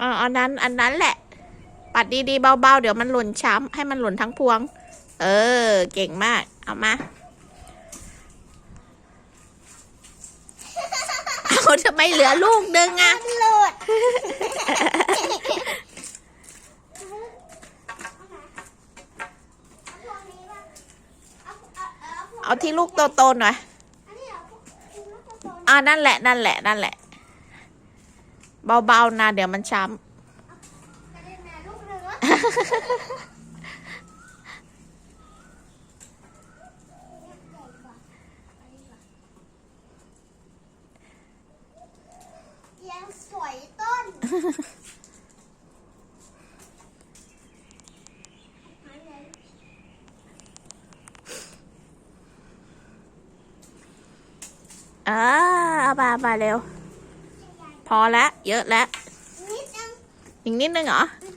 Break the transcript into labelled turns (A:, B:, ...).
A: อ๋ออันนั้นอันนั้นแหละ ปัดดีๆเบาๆ เดี๋ยวมันหล่นช้ำให้มันหล่นทั้งพวง เออ เก่งมาก เอามาเอาทำไมเหลือลูกนึงอะ
B: มันหลุด
A: เอาที่ลูกโตๆหน่อยอ่านั่นแหละ นั่นแหละ นั่นแหละ เบาๆนะเดี๋ยวมันช้
B: ยังสวยต้นำ
A: อ่าเอามามาเร็ว พอแล้วเยอะแล้ว
B: นิดนึง
A: อีกนิดนึงเหรอ
B: อื